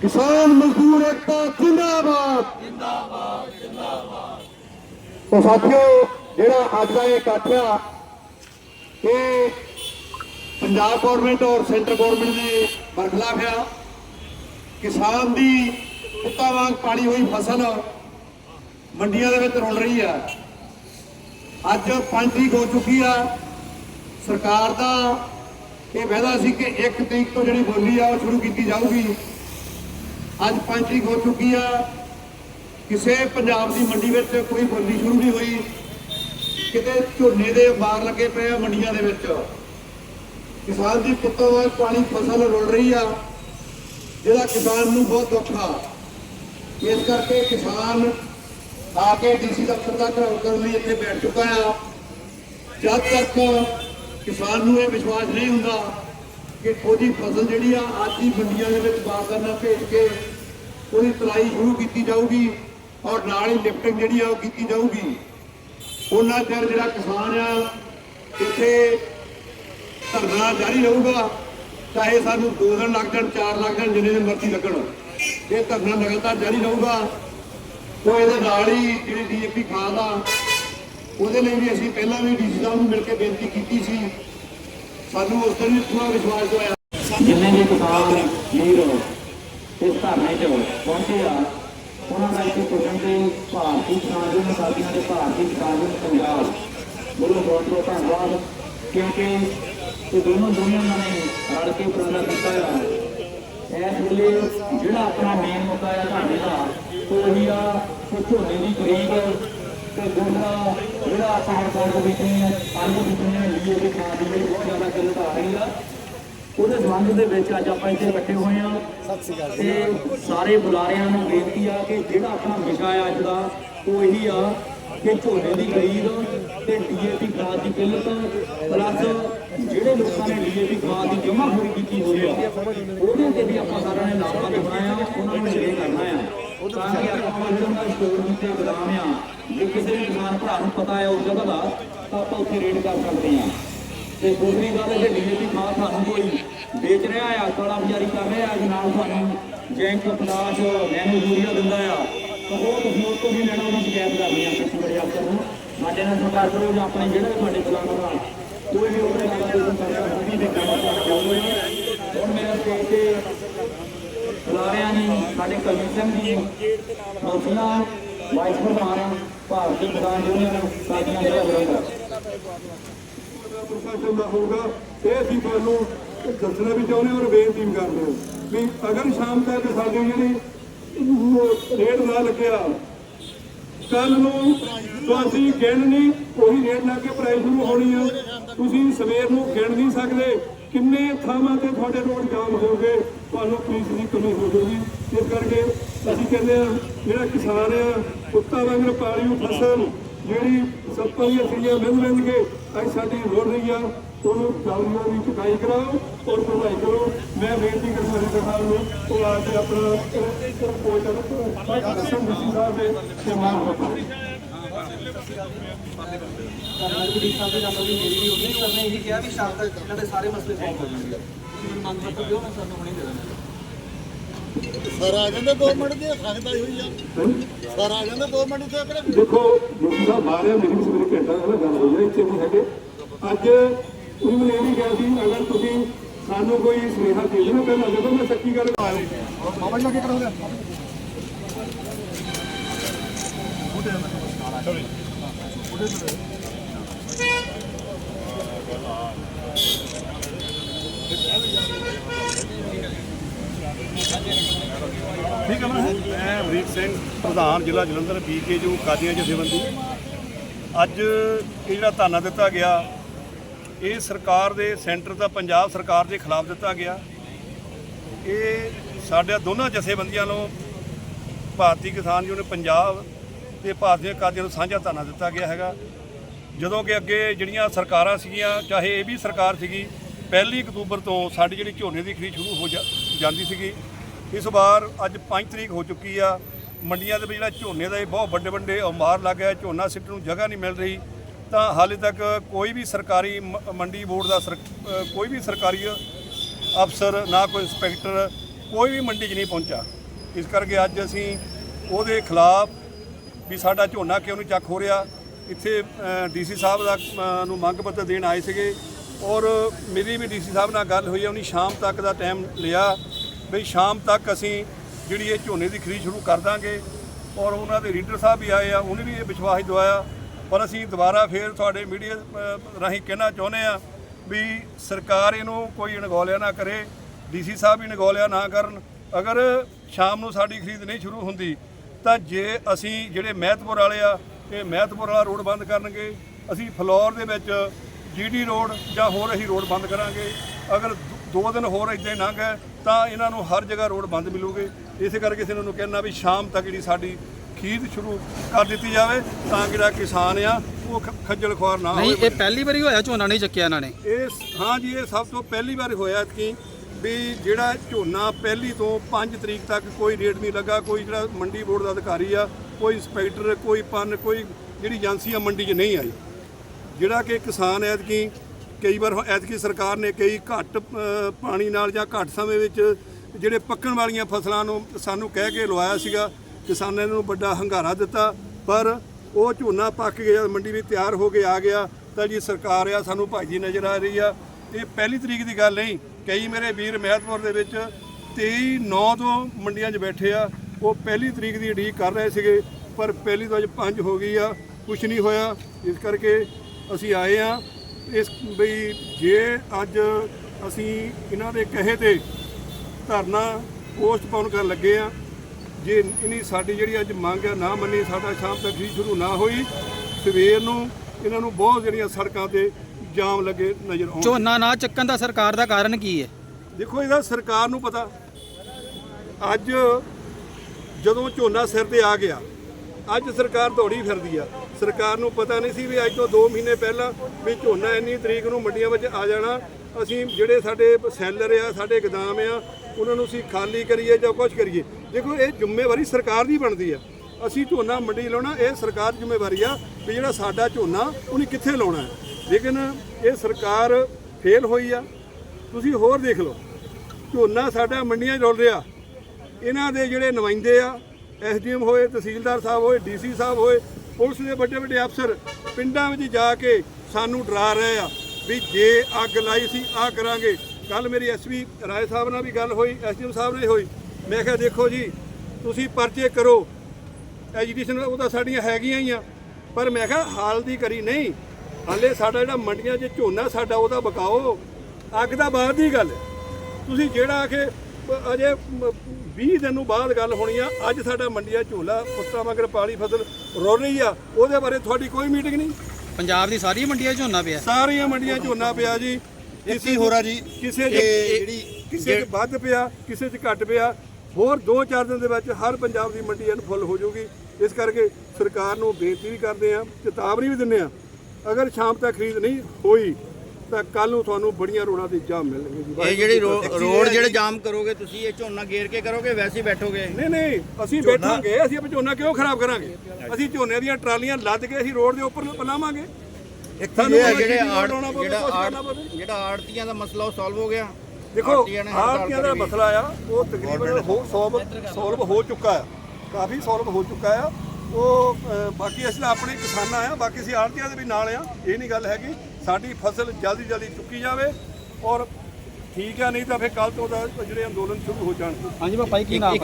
ਕਿਸਾਨ ਮਜ਼ਦੂਰ ਏਕਤਾ ਜਿੰਦਾਬਾਦ। ਜਿੰਦਾਬਾਦ ਜਿੰਦਾਬਾਦ ਤਾਂ ਸਾਥੀਓ, ਜਿਹੜਾ ਅੱਜ ਦਾ ਇਹ ਇਕੱਠ ਆ, ਇਹ ਪੰਜਾਬ ਗਵਰਨਮੈਂਟ ਔਰ ਸੈਂਟਰ ਗਵਰਨਮੈਂਟ ਦੇ ਬਰਖਲਾਫ ਆ ਕਿਸਾਨ ਦੀ ਕੁੱਤਾ ਵਾਂਗ ਪਾਣੀ ਹੋਈ ਫਸਲ ਮੰਡੀਆਂ ਦੇ ਵਿੱਚ ਰੁਲ ਰਹੀ ਆ। ਅੱਜ 5 ਤਰੀਕ ਹੋ ਚੁੱਕੀ ਆ। ਸਰਕਾਰ ਦਾ ਇਹ ਵਾਅਦਾ ਸੀ ਕਿ 1 ਤਰੀਕ ਤੋਂ ਜਿਹੜੀ ਬੋਲੀ ਆ, ਉਹ ਸ਼ੁਰੂ ਕੀਤੀ ਜਾਊਗੀ। ਅੱਜ 5 ਤਰੀਕ ਹੋ ਚੁੱਕੀ ਆ। ਕਿਸੇ ਪੰਜਾਬ ਦੀ ਮੰਡੀ ਵਿੱਚ ਕੋਈ ਬੋਲੀ ਸ਼ੁਰੂ ਨਹੀਂ ਹੋਈ। ਕਿਤੇ ਝੋਨੇ ਦੇ ਬਾਗ ਲੱਗੇ ਪਏ ਆ ਮੰਡੀਆਂ ਦੇ ਵਿੱਚ। ਕਿਸਾਨ ਦੀ ਪੁੱਤਾਂ ਪਾਣੀ ਫਸਲ ਰੁਲ ਰਹੀ ਆ। ਜਿਹਦਾ ਕਿਸਾਨ ਨੂੰ ਬਹੁਤ ਦੁੱਖ ਆ। ਇਸ ਕਰਕੇ ਕਿਸਾਨ ਆ ਕੇ ਡੀਸੀ ਦਫ਼ਤਰ ਦਾ ਘਰਾਓ ਕਰਨ ਲਈ ਇੱਥੇ ਬੈਠ ਚੁੱਕਾ ਆ। ਜਦ ਤੱਕ ਕਿਸਾਨ ਨੂੰ ਇਹ ਵਿਸ਼ਵਾਸ ਨਹੀਂ ਹੁੰਦਾ ਕਿ ਉਹਦੀ ਫਸਲ ਜਿਹੜੀ ਆ, ਅੱਜ ਹੀ ਮੰਡੀਆਂ ਦੇ ਵਿੱਚ ਬਾਜ਼ਾਰ ਨਾਲ ਭੇਜ ਕੇ ਉਹਦੀ ਤਲਾਈ ਸ਼ੁਰੂ ਕੀਤੀ ਜਾਊਗੀ ਔਰ ਨਾਲ ਹੀ ਲਿਫਟਿੰਗ ਜਿਹੜੀ ਆ, ਉਹ ਕੀਤੀ ਜਾਊਗੀ। ਉਹਨਾਂ ਚਿਰ ਜਿਹੜਾ ਕਿਸਾਨ ਆ, ਇੱਥੇ ਧਰਨਾ ਜਾਰੀ ਰਹੂਗਾ, ਚਾਹੇ ਸਾਨੂੰ 2 ਦਿਨ ਲੱਗ ਜਾਣ 4 ਲੱਗ ਜਾਣ, ਜਿੰਨੇ ਦਿਨ ਮਰਜ਼ੀ ਲੱਗਣ। ਇਹ ਧਰਨਾ ਲਗਾਤਾਰ ਜਾਰੀ ਰਹੂਗਾ। ਉਹ ਇਹਦੇ ਨਾਲ ਹੀ ਜਿਹੜੀ ਡੀਏਪੀ ਖਾਦ ਆ, ਉਹਦੇ ਲਈ ਵੀ ਅਸੀਂ ਪਹਿਲਾਂ ਵੀ ਡੀਸੀ ਸਾਹਿਬ ਨੂੰ ਮਿਲ ਕੇ ਬੇਨਤੀ ਕੀਤੀ ਸੀ ਸਾਨੂੰ ਉਸ ਦਿਨ ਵੀ ਪੂਰਾ ਵਿਸ਼ਵਾਸ ਹੋਇਆ। ਜਿੰਨੇ ਵੀ ਕਿਸਾਨ ਵੀਰ ਇਸ ਧਰਨੇ 'ਚ ਪਹੁੰਚੇ ਆ, ਉਹਨਾਂ ਦਾ ਇੱਥੇ ਪੁੱਛਣ ਤੇ ਭਾਰਤੀ ਕਿਸਾਨ ਯੂਨੀਅਨ ਸਾਥੀਆਂ ਦੇ ਭਾਰਤੀ ਕਿਸਾਨ ਯੂਨੀਅਨ ਪੰਜਾਬ ਵੱਲੋਂ ਬਹੁਤ ਬਹੁਤ ਧੰਨਵਾਦ, ਕਿਉਂਕਿ ਇਹ ਦੋਨੋਂ ਦੋਨੋਂ ਨੇ ਰਲ ਕੇ ਉਪਰਾਲਾ ਕੀਤਾ ਆ। ਇਸ ਵੇਲੇ ਜਿਹੜਾ ਆਪਣਾ ਮੇਨ ਮੁੱਦਾ ਆ ਤੁਹਾਡੇ ਦਾ, ਉਹ ਉਹੀ ਆ ਝੋਨੇ ਦੀ ਖਰੀਦ ਤੇ ਦੂਸਰਾ ਜਿਹੜਾ ਆਪਾਂ ਹੁਣ ਕੋਲ ਵਿੱਚ ਨੇ ਅੱਜ ਵਿੱਚ ਨੇ ਲੀਏ ਦੇ ਖਾਦ ਦੀ ਬਹੁਤ ਜ਼ਿਆਦਾ ਕਿੱਲਤ ਆ ਰਹੀ ਆ। ਉਹਦੇ ਸੰਬੰਧ ਦੇ ਵਿੱਚ ਅੱਜ ਆਪਾਂ ਇੱਥੇ ਇਕੱਠੇ ਹੋਏ ਆ ਤੇ ਸਾਰੇ ਬੁਲਾਰਿਆਂ ਨੂੰ ਬੇਨਤੀ ਆ ਕਿ ਜਿਹੜਾ ਆਪਣਾ ਵਿਸ਼ਾ ਆ ਅੱਜ ਦਾ ਉਹ ਇਹੀ ਆ ਕਿ ਝੋਨੇ ਦੀ ਖਰੀਦ ਤੇ ਡੀਏਪੀ ਖਾਦ ਦੀ ਕਿੱਲਤ ਪਲੱਸ ਜਿਹੜੇ ਲੋਕਾਂ ਨੇ ਡੀਏਪੀ ਖਾਦ ਦੀ ਜਮ੍ਹਾਂਖੋਰੀ ਕੀਤੀ ਹੋਈ ਆ ਉਹਦੇ ਤੇ ਵੀ ਆਪਾਂ ਸਾਰਿਆਂ ਨੇ ਲਾਭਾ ਦਿਖਾਇਆ ਉਹਨਾਂ ਨੂੰ ਇਹ ਕਰਨਾ ਆ। ਤਾਂ ਕਿ ਆਪਾਂ ਜਿਹੜਾ ਸਟੋਰ ਕੀਤੇ ਬਦਾਮ ਆ ਜੇ ਕਿਸੇ ਵੀ ਕਿਸਾਨ ਭਰਾ ਨੂੰ ਪਤਾ ਹੈ ਉਸ ਜਗ੍ਹਾ ਦਾ, ਤਾਂ ਆਪਾਂ ਉੱਥੇ ਰੇਟ ਕਰ ਸਕਦੇ ਆ ਤੇ ਦੂਸਰੀ ਗੱਲ ਜੇ ਕਿ ਡੀਏਪੀ ਖਾਦ ਸਾਨੂੰ ਕੋਈ ਵੇਚ ਰਿਹਾ ਆ, ਕਾਲਾ ਬਾਜ਼ਾਰੀ ਕਰ ਰਿਹਾ ਆ ਨਾਲ ਸਾਨੂੰ ਜੈਂਕ ਪਲਾਸ ਨੈਨੋ ਯੂਰੀਆ ਦਿੰਦਾ ਆ, ਤਾਂ ਉਹ ਤੁਸੀਂ ਤੋਂ ਵੀ ਲੈਣਾ ਉਹਨਾਂ ਸ਼ਿਕਾਇਤ ਕਰਨੀ ਆ ਕਿਸੇ ਬੜੇ ਅਫਸਰ ਨੂੰ। ਸਾਡੇ ਨਾਲ ਸੰਪਰਕ ਕਰੋ ਜਾਂ ਆਪਣੇ ਜਿਹੜੇ ਵੀ ਤੁਹਾਡੇ ਬੁਲਾਉਣ ਦਾ ਕੋਈ ਵੀ ਉਹਦੇ ਨਾਲ ਕੋਈ ਸੰਪਰਕ ਹੋਣੀ ਦੇ ਕੰਮ ਹੁਣ ਮੇਰਾ ਸਟੇਜ ਤੇ ਬੁਲਾਰਿਆਂ ਨੇ ਸਾਡੇ ਕਲਮੀ ਸਿੰਘ ਜੀ ਮੌਜੂਦਾ ਵਾਈਸ ਪ੍ਰਧਾਨ, ਭਾਰਤੀ ਕਿਸਾਨ ਯੂਨੀਅਨ, ਸਾਡੀਆਂ ਦੇ ਅਗਰਵਾਲ ਪ੍ਰਸ਼ਾਸਨ ਦਾ ਹੋਊਗਾ, ਇਹ ਅਸੀਂ ਤੁਹਾਨੂੰ ਦੱਸਣਾ ਵੀ ਚਾਹੁੰਦੇ ਔਰ ਬੇਨਤੀ ਵੀ ਕਰਦੇ ਹਾਂ ਵੀ ਅਗਰ ਸ਼ਾਮ ਤੱਕ ਸਾਡੀ ਜਿਹੜੀ ਰੇਟ ਨਾ ਲੱਗਿਆ ਕੱਲ ਨੂੰ ਤੋਂ ਅਸੀਂ ਗਿਣ ਨਹੀਂ, ਉਹੀ ਰੇਟ ਲਾ ਕੇ ਪ੍ਰਾਈਸ ਸ਼ੁਰੂ ਹੋਣੀ ਆ। ਤੁਸੀਂ ਸਵੇਰ ਨੂੰ ਗਿਣ ਨਹੀਂ ਸਕਦੇ, ਕਿੰਨੇ ਥਾਵਾਂ ਤੇ ਤੁਹਾਡੇ ਰੋਡ ਜਾਮ ਹੋ ਗਏ ਤੁਹਾਨੂੰ ਫੀਸ ਦੀ ਕਮੀ ਹੋ ਜਾਊਗੀ ਇਸ ਕਰਕੇ ਅਸੀਂ ਕਹਿੰਦੇ ਆ ਜਿਹੜਾ ਕਿਸਾਨ ਆ ਕੁੱਤਾ ਵਾਂਗਰ ਪਾਲੀ ਫਸਲ ਜਿਹੜੀ ਸੱਪਾਂ ਦੀਆਂ ਸਰੀਆਂ ਮਿਲ ਮਿਲ ਕੇ ਅੱਜ ਸਾਡੀ ਰੋੜ ਰਹੀ ਆ। ਉਹਨੂੰ ਚਾਲੀਆਂ ਦੀ ਚੁਕਾਈ ਕਰਾਓ ਔਰ ਭਰਵਾਈ ਕਰੋ। ਮੈਂ ਬੇਨਤੀ ਕਰਦਾ ਹਾਂ ਸਾਹਿਬ ਨੂੰ ਉਹ ਆ ਕੇ ਆਪਣਾ ਕੋਈ ਤਾਂ ਸੰਧੀ ਸਾਹਿਬ ਦੇ ਤੇ ਮਾਨ ਕਰੋ ਕਰਨਾਟਕ ਸਾਹਿਬ ਦੇ ਨਾਲ ਵੀ ਮੇਰੀ ਵੀ ਹੋ। ਗਈ ਸਰ ਕਿਹਾ ਵੀ ਸ਼ਾਮ ਤੱਕ ਇਹਨਾਂ ਦੇ ਸਾਰੇ ਮਸਲੇ ਸੋਲਵ ਹੋ ਜਾਣਗੇ। ਤੁਸੀਂ ਮੰਗ ਪੱਤਰ ਦਿਓ ਮੈਂ ਤੁਹਾਨੂੰ ਹੁਣੇ ਦੇ ਦਾਂਗਾ ਸਰ ਆ ਜਾਂਦੇ 2 ਮਿੰਟ ਦੀ ਸੰਗਤ ਆਈ ਹੋਈ ਆ। ਸਰ ਆ ਜਾਂਦੇ 2 ਮਿੰਟ ਤੇ ਕਿਹੜੇ ਦੇਖੋ ਮੁਖੀ ਸਾਹਿਬ ਬਾਹਰ ਆ ਮੇਰੀ ਵੀ ਸਵੇਰੇ ਘੰਟਾ ਨਾਲ ਗੱਲ ਹੋਈ ਹੈ ਇੱਥੇ ਨਹੀਂ ਹੈਗੇ। ਅੱਜ ਉਹਨੂੰ ਮੈਨੂੰ ਇਹ ਵੀ ਕਿਹਾ ਸੀ ਅਗਰ ਤੁਸੀਂ ਸਾਨੂੰ ਕੋਈ ਸੁਨੇਹਾ ਦੇ ਦੇਣਾ ਪਹਿਲਾਂ ਜਦੋਂ ਮੈਂ ਸੱਚੀ ਗੱਲ ਆਇਓ ਮਾਮਾ ਜੀ ਕੀ ਕਰੋਗੇ ਠੀਕ ਹੈ ਮੈਂ ਅਮਰੀਕ ਸਿੰਘ, ਪ੍ਰਧਾਨ ਜ਼ਿਲ੍ਹਾ ਜਲੰਧਰ ਬੀਕੇ ਜੋ ਕਾਦੀਆਂ ਜਥੇਬੰਦੀ। ਅੱਜ ਇਹ ਜਿਹੜਾ ਧਰਨਾ ਦਿੱਤਾ ਗਿਆ, ਇਹ ਸਰਕਾਰ ਦੇ ਸੈਂਟਰ ਦਾ, ਪੰਜਾਬ ਸਰਕਾਰ ਦੇ ਖਿਲਾਫ ਦਿੱਤਾ ਗਿਆ। ਇਹ ਸਾਡੇ ਦੋਨਾਂ ਜਥੇਬੰਦੀਆਂ ਨੂੰ, ਭਾਰਤੀ ਕਿਸਾਨ ਯੂਨੀਅਨ ਪੰਜਾਬ ਤੇ ਭਾਰਤੀ ਕਾਦੀਆਂ ਨੂੰ ਸਾਂਝਾ ਧਰਨਾ ਦਿੱਤਾ ਗਿਆ ਹੈਗਾ। ਜਦੋਂ ਕਿ ਅੱਗੇ ਜਿਹੜੀਆਂ ਸਰਕਾਰਾਂ ਸੀਗੀਆਂ, ਚਾਹੇ ਇਹ ਵੀ ਸਰਕਾਰ ਸੀਗੀ ਪਹਿਲੀ ਅਕਤੂਬਰ ਤੋਂ ਸਾਡੀ ਜਿਹੜੀ ਝੋਨੇ ਦੀ ਖਰੀਦ ਸ਼ੁਰੂ ਹੋ ਜਾ- ਜਾਂਦੀ ਸੀਗੀ। ਇਸ ਵਾਰ ਅੱਜ 5 ਤਰੀਕ ਹੋ ਚੁੱਕੀ ਆ। ਮੰਡੀਆਂ ਦੇ ਵਿੱਚ ਜਿਹੜਾ ਝੋਨੇ ਦਾ ਇਹ ਬਹੁਤ ਵੱਡੇ ਵੱਡੇ ਉਮਾਰ ਲੱਗ ਗਿਆ। ਝੋਨਾ ਸਿੱਟਣ ਨੂੰ ਜਗ੍ਹਾ ਨਹੀਂ ਮਿਲ ਰਹੀ। ਤਾਂ ਹਾਲੇ ਤੱਕ ਕੋਈ ਵੀ ਸਰਕਾਰੀ ਮੰਡੀ ਬੋਰਡ ਦਾ ਸਰ- ਕੋਈ ਵੀ ਸਰਕਾਰੀ ਅਫਸਰ ਨਾ ਕੋਈ ਇੰਸਪੈਕਟਰ, ਕੋਈ ਵੀ ਮੰਡੀ 'ਚ ਨਹੀਂ ਪਹੁੰਚਾ ਇਸ ਕਰਕੇ ਅੱਜ ਅਸੀਂ ਉਹਦੇ ਖਿਲਾਫ ਵੀ ਸਾਡਾ ਝੋਨਾ ਕਿਉਂ ਨਹੀਂ ਚੱਕ ਹੋ ਰਿਹਾ? ਇੱਥੇ ਡੀਸੀ ਸਾਹਿਬ ਦਾ ਨੂੰ ਮੰਗ ਪੱਤਰ ਦੇਣ ਆਏ ਸੀਗੇ। ਔਰ ਮੇਰੀ ਵੀ ਡੀਸੀ ਸਾਹਿਬ ਨਾਲ ਗੱਲ ਹੋਈ ਹੈ ਉਹਨੇ ਸ਼ਾਮ ਤੱਕ ਦਾ ਟਾਈਮ ਲਿਆ ਵੀ ਸ਼ਾਮ ਤੱਕ ਅਸੀਂ ਜਿਹੜੀ ਇਹ ਝੋਨੇ ਦੀ ਖਰੀਦ ਸ਼ੁਰੂ ਕਰ ਦਾਂਗੇ। ਔਰ ਉਹਨਾਂ ਦੇ ਰੀਡਰ ਸਾਹਿਬ ਵੀ ਆਏ ਆ, ਉਹਨੇ ਵੀ ਇਹ ਵਿਸ਼ਵਾਸ ਦਿਵਾਇਆ। ਪਰ ਅਸੀਂ ਦੁਬਾਰਾ ਫੇਰ ਤੁਹਾਡੇ ਮੀਡੀਆ ਰਾਹੀਂ ਕਹਿਣਾ ਚਾਹੁੰਦੇ ਆ ਵੀ ਸਰਕਾਰ ਇਹਨੂੰ ਕੋਈ ਅਣਗੌਲਿਆ ਨਾ ਕਰੇ, ਡੀਸੀ ਸਾਹਿਬ ਵੀ ਅਣਗੌਲਿਆ ਨਾ ਕਰਨ। ਅਗਰ ਸ਼ਾਮ ਨੂੰ ਸਾਡੀ ਖਰੀਦ ਨਹੀਂ ਸ਼ੁਰੂ ਹੁੰਦੀ, ਤਾਂ ਜੇ ਅਸੀਂ ਜਿਹੜੇ ਮਹਿਤਪੁਰ ਵਾਲੇ ਆ, ਇਹ ਮਹਿਤਪੁਰ ਵਾਲਾ ਰੋਡ ਬੰਦ ਕਰਨਗੇ, ਅਸੀਂ ਫਲੋਰ ਦੇ ਵਿੱਚ ਜੀਡੀ ਰੋਡ ਜਾਂ ਹੋਰ ਅਸੀਂ ਰੋਡ ਬੰਦ ਕਰਾਂਗੇ। ਅਗਰ ਦੋ- ਦਿਨ ਹੋਰ ਇਦਾਂ ਹੀ ਲੰਘ ਗਏ ਤਾਂ ਇਹਨਾਂ ਨੂੰ ਹਰ ਜਗ੍ਹਾ ਰੋਡ ਬੰਦ ਮਿਲੂਗੇ। ਇਸੇ ਕਰਕੇ ਅਸੀਂ ਇਹਨਾਂ ਨੂੰ ਕਹਿਣਾ ਵੀ ਸ਼ਾਮ ਤੱਕ ਜਿਹੜੀ ਸਾਡੀ ਖਰੀਦ ਸ਼ੁਰੂ ਕਰ ਦਿੱਤੀ ਜਾਵੇ ਤਾਂ ਕਿ ਜਿਹੜਾ ਕਿਸਾਨ ਆ ਉਹ ਖੱਜਲ ਖੁਆਰ ਨਾ ਨਹੀਂ ਹੋਵੇ। ਇਹ ਪਹਿਲੀ ਵਾਰੀ ਹੋਇਆ ਝੋਨਾ ਨਹੀਂ ਚੱਕਿਆ ਇਹਨਾਂ ਨੇ। ਇਹ ਹਾਂ ਜੀ ਇਹ ਸਭ ਤੋਂ ਪਹਿਲੀ ਵਾਰ ਹੋਇਆ ਕਿ ਵੀ ਜਿਹੜਾ ਝੋਨਾ ਪਹਿਲੀ ਤੋਂ 5 ਤਰੀਕ ਤੱਕ ਕੋਈ ਰੇਟ ਨਹੀਂ ਲੱਗਾ ਕੋਈ ਜਿਹੜਾ ਮੰਡੀ ਬੋਰਡ ਦਾ ਅਧਿਕਾਰੀ ਆ ਕੋਈ ਇੰਸਪੈਕਟਰ ਕੋਈ ਪੰਨ ਕੋਈ ਜਿਹੜੀ ਏਜੰਸੀ ਆ ਮੰਡੀ 'ਚ ਨਹੀਂ ਆਈ। ਜਿਹੜਾ ਕਿ ਕਿਸਾਨ ਐਤਕੀ ਕਈ ਵਾਰ ਐਤਕੀ ਸਰਕਾਰ ਨੇ ਕਈ ਘੱਟ ਪਾਣੀ ਨਾਲ ਜਾਂ ਘੱਟ ਸਮੇਂ ਵਿੱਚ ਜਿਹੜੇ ਪੱਕਣ ਵਾਲੀਆਂ ਫਸਲਾਂ ਨੂੰ ਸਾਨੂੰ ਕਹਿ ਕੇ ਲਵਾਇਆ ਸੀਗਾ, ਕਿਸਾਨਾਂ ਨੂੰ ਵੱਡਾ ਹੰਗਾਰਾ ਦਿੱਤਾ, ਪਰ ਉਹ ਝੋਨਾ ਪੱਕ ਗਿਆ, ਮੰਡੀ ਵਿੱਚ ਤਿਆਰ ਹੋ ਕੇ ਆ ਗਿਆ, ਤਾਂ ਜੀ ਸਰਕਾਰ ਆ, ਸਾਨੂੰ ਭਾਜੀ ਨਜ਼ਰ ਆ ਰਹੀ ਆ। ਇਹ ਪਹਿਲੀ ਤਰੀਕ ਦੀ ਗੱਲ ਨਹੀਂ, ਕਈ ਮੇਰੇ ਵੀਰ ਮਹਿਤਪੁਰ ਦੇ ਵਿੱਚ 23 9 ਤੋਂ ਮੰਡੀਆਂ 'ਚ ਬੈਠੇ ਆ, ਉਹ ਪਹਿਲੀ ਤਰੀਕ ਦੀ ਉਡੀਕ ਕਰ ਰਹੇ ਸੀਗੇ, ਪਰ ਪਹਿਲੀ ਤੋਂ ਅੱਜ 5 ਹੋ ਗਈ ਆ ਕੁਝ ਨਹੀਂ ਹੋਇਆ, ਇਸ ਕਰਕੇ ਅਸੀਂ ਆਏ ਆ ਇਸ ਬਈ ਜੇ ਅੱਜ ਅਸੀਂ ਇਹਨਾਂ ਦੇ ਕਹੇ ਤੇ ਧਰਨਾ ਪੋਸਟਪੋਨ ਕਰਨ ਲੱਗੇ ਆ ਜੇ ਇਨੀ ਸਾਡੀ ਜਿਹੜੀ ਅੱਜ ਮੰਗ ਆ ਨਾ ਮੰਨੀ ਸਾਡਾ ਸ਼ਾਮ ਤੱਕ ਹੀ ਸ਼ੁਰੂ ਨਾ ਹੋਈ ਸਵੇਰ ਨੂੰ ਇਹਨਾਂ ਨੂੰ ਬਹੁਤ ਜਿਹੜੀਆਂ ਸੜਕਾਂ ਤੇ ਜਾਮ ਲੱਗੇ ਨਜ਼ਰ ਆਉਣ। ਝੋਨਾ ਨਾ ਚੱਕਣ ਦਾ ਸਰਕਾਰ ਦਾ ਕਾਰਨ ਕੀ ਹੈ? ਦੇਖੋ ਇਹਦਾ ਸਰਕਾਰ ਨੂੰ ਪਤਾ। ਅੱਜ ਜਦੋਂ ਝੋਨਾ ਸਿਰ ਤੇ ਆ ਗਿਆ ਅੱਜ ਸਰਕਾਰ ਦੌੜੀ ਫਿਰਦੀ ਆ। ਸਰਕਾਰ ਨੂੰ ਪਤਾ ਨਹੀਂ ਸੀ ਵੀ ਅੱਜ ਤੋਂ 2 ਮਹੀਨੇ ਪਹਿਲਾਂ ਵੀ ਝੋਨਾ ਇੰਨੀ ਤਰੀਕ ਨੂੰ ਮੰਡੀਆਂ ਵਿੱਚ ਆ ਜਾਣਾ। ਅਸੀਂ ਜਿਹੜੇ ਸਾਡੇ ਸੈਲਰ ਆ, ਸਾਡੇ ਗਦਾਮ ਆ, ਉਹਨਾਂ ਨੂੰ ਅਸੀਂ ਖਾਲੀ ਕਰੀਏ ਜਾਂ ਕੁਝ ਕਰੀਏ। ਦੇਖੋ, ਇਹ ਜ਼ਿੰਮੇਵਾਰੀ ਸਰਕਾਰ ਦੀ ਬਣਦੀ ਆ। ਅਸੀਂ ਝੋਨਾ ਮੰਡੀ ਲਾਉਣਾ, ਇਹ ਸਰਕਾਰ ਦੀ ਜ਼ਿੰਮੇਵਾਰੀ ਆ ਵੀ ਜਿਹੜਾ ਸਾਡਾ ਝੋਨਾ, ਉਹਨੇ ਕਿੱਥੇ ਲਾਉਣਾ ਹੈ। ਲੇਕਿਨ ਇਹ ਸਰਕਾਰ ਫੇਲ ਹੋਈ ਆ। ਤੁਸੀਂ ਹੋਰ ਦੇਖ ਲਓ, ਝੋਨਾ ਸਾਡਾ ਮੰਡੀਆਂ 'ਚ ਰਿਹਾ। ਇਹਨਾਂ ਦੇ ਜਿਹੜੇ ਨੁਮਾਇੰਦੇ ਆ, ਐਸਡੀਐਮ ਹੋਏ, ਤਹਿਸੀਲਦਾਰ ਸਾਹਿਬ ਹੋਏ, ਡੀਸੀ ਸਾਹਿਬ ਹੋਏ ਪੁਲਿਸ ਦੇ ਵੱਡੇ ਵੱਡੇ ਅਫਸਰ ਪਿੰਡਾਂ ਵਿੱਚ ਜਾ ਕੇ ਸਾਨੂੰ ਡਰਾ ਰਹੇ ਆ ਵੀ ਜੇ ਅੱਗ ਲਾਈ ਸੀ ਆ ਕਰਾਂਗੇ। ਕੱਲ ਮੇਰੀ ਐਸਪੀ ਰਾਏ ਸਾਹਿਬ ਨਾਲ ਵੀ ਗੱਲ ਹੋਈ ਐਸਡੀਐਮ ਸਾਹਿਬ ਨਾਲ ਹੋਈ। ਮੈਂ ਕਿਹਾ, ਦੇਖੋ ਜੀ, ਤੁਸੀਂ ਪਰਚੇ ਕਰੋ। ਐਜੀਟੇਸ਼ਨ ਉਹ ਤਾਂ ਸਾਡੀਆਂ ਹੈਗੀਆਂ ਹੀ ਆ। ਪਰ ਮੈਂ ਕਿਹਾ, ਹਾਲ ਦੀ ਕਰੀ ਨਹੀਂ। ਹਾਲੇ ਸਾਡਾ ਜਿਹੜਾ ਮੰਡੀਆਂ 'ਚ ਝੋਨਾ ਸਾਡਾ, ਉਹਦਾ ਬਕਾਓ। ਅੱਗ ਦਾ ਬਾਅਦ ਦੀ ਗੱਲ। ਤੁਸੀਂ ਜਿਹੜਾ ਕਿ ਅਜੇ ਮ- 20 ਦਿਨ ਨੂੰ ਬਾਅਦ ਗੱਲ ਹੋਣੀ ਆ। ਅੱਜ ਸਾਡਾ ਮੰਡੀਆਂ ਝੋਲਾ ਪੁੱਤਾਂ ਮਗਰ ਪਾਲੀ ਫਸਲ ਰੁਲ ਰਹੀ ਆ। ਉਹਦੇ ਬਾਰੇ ਤੁਹਾਡੀ ਕੋਈ ਮੀਟਿੰਗ ਨਹੀਂ। ਪੰਜਾਬ ਦੀ ਸਾਰੀ ਮੰਡੀਆਂ ਝੋਨਾ ਪਿਆ। ਸਾਰੀਆਂ ਮੰਡੀਆਂ ਝੋਨਾ ਪਿਆ ਜੀ। ਕੀ ਹੋ ਰਿਹਾ ਜੀ ਕਿਸੇ ਜਿਹੜੀ ਕਿਸੇ 'ਚ ਵੱਧ ਪਿਆ ਕਿਸੇ 'ਚ ਘੱਟ ਪਿਆ। ਹੋਰ 2-4 ਦਿਨ ਦੇ ਵਿੱਚ ਹਰ ਪੰਜਾਬ ਦੀ ਮੰਡੀ ਅਨਫੁੱਲ ਹੋ ਜਾਊਗੀ। ਇਸ ਕਰਕੇ ਸਰਕਾਰ ਨੂੰ ਬੇਨਤੀ ਵੀ ਕਰਦੇ ਆ ਚੇਤਾਵਨੀ ਵੀ ਦਿੰਦੇ ਆ। ਅਗਰ ਸ਼ਾਮ ਤੱਕ ਖਰੀਦ ਨਹੀਂ ਹੋਈ ਤਾਂ ਕੱਲ ਨੂੰ ਤੁਹਾਨੂੰ ਬੜੀਆਂ ਰੋੜਾਂ ਦੀ ਜਾਮ ਮਿਲਣਗੇ ਜੀ। ਇਹ ਜਿਹੜੀ ਰੋ- ਰੋਡ ਜਿਹੜੇ ਜਾਮ ਕਰੋਗੇ ਤੁਸੀਂ ਇਹ ਝੋਨਾ ਗੇਰ ਕੇ ਕਰੋਗੇ ਵੈਸੇ ਹੀ ਬੈਠੋਗੇ? ਨਹੀਂ ਨਹੀਂ ਅਸੀਂ ਬੈਠਾਂਗੇ ਅਸੀਂ ਆਪਣਾ ਝੋਨਾ ਕਿਉਂ ਖਰਾਬ ਕਰਾਂਗੇ? ਅਸੀਂ ਝੋਨੇ ਦੀਆਂ ਟਰਾਲੀਆਂ ਲੱਦ ਕੇ ਅਸੀਂ ਰੋਡ ਦੇ ਉੱਪਰ ਬਣਾਵਾਂਗੇ ਸਾਨੂੰ ਇਹ ਕੋਈ ਜਿਹੜੇ ਆੜ ਜਿਹੜਾ ਆੜ। ਜਿਹੜਾ ਆੜਤੀਆਂ ਦਾ ਮਸਲਾ ਉਹ ਸੋਲਵ ਹੋ ਗਿਆ। ਦੇਖੋ ਆੜ੍ਹਤੀਆਂ ਨੇ ਹੜਤਾਲ ਆੜਤੀਆਂ ਦਾ ਕਰੀ। ਮਸਲਾ ਆ ਉਹ ਤਕਰੀਬਨ ਹੋ ਸੋਲਵ ਸੋਲਵ ਹੋ ਚੁੱਕਾ ਆ। ਕਾਫੀ ਸੋਲਵ ਹੋ ਚੁੱਕਾ ਆ। ਉਹ ਅ, ਬਾਕੀ ਅਸੀਂ ਤਾਂ ਆਪਣੇ ਕਿਸਾਨਾਂ ਆ ਬਾਕੀ ਅਸੀਂ ਆੜਤੀਆਂ ਦੇ ਵੀ ਨਾਲ ਆ ਇਹ ਨਹੀਂ ਗੱਲ ਹੈਗੀ। ਸਾਡੀ ਫਸਲ ਜਲਦੀ ਜਲਦੀ ਚੁੱਕੀ ਜਾਵੇ ਔਰ ਠੀਕ ਆ ਨਹੀਂ ਤਾਂ ਫਿਰ ਕੱਲ ਤੋਂ ਦਾ ਜਿਹੜੇ ਅੰਦੋਲਨ ਸ਼ੁਰੂ ਹੋ ਜਾਣਗੇ। ਹਾਂਜੀ ਭਾਈ ਕੀ ਨਾਮ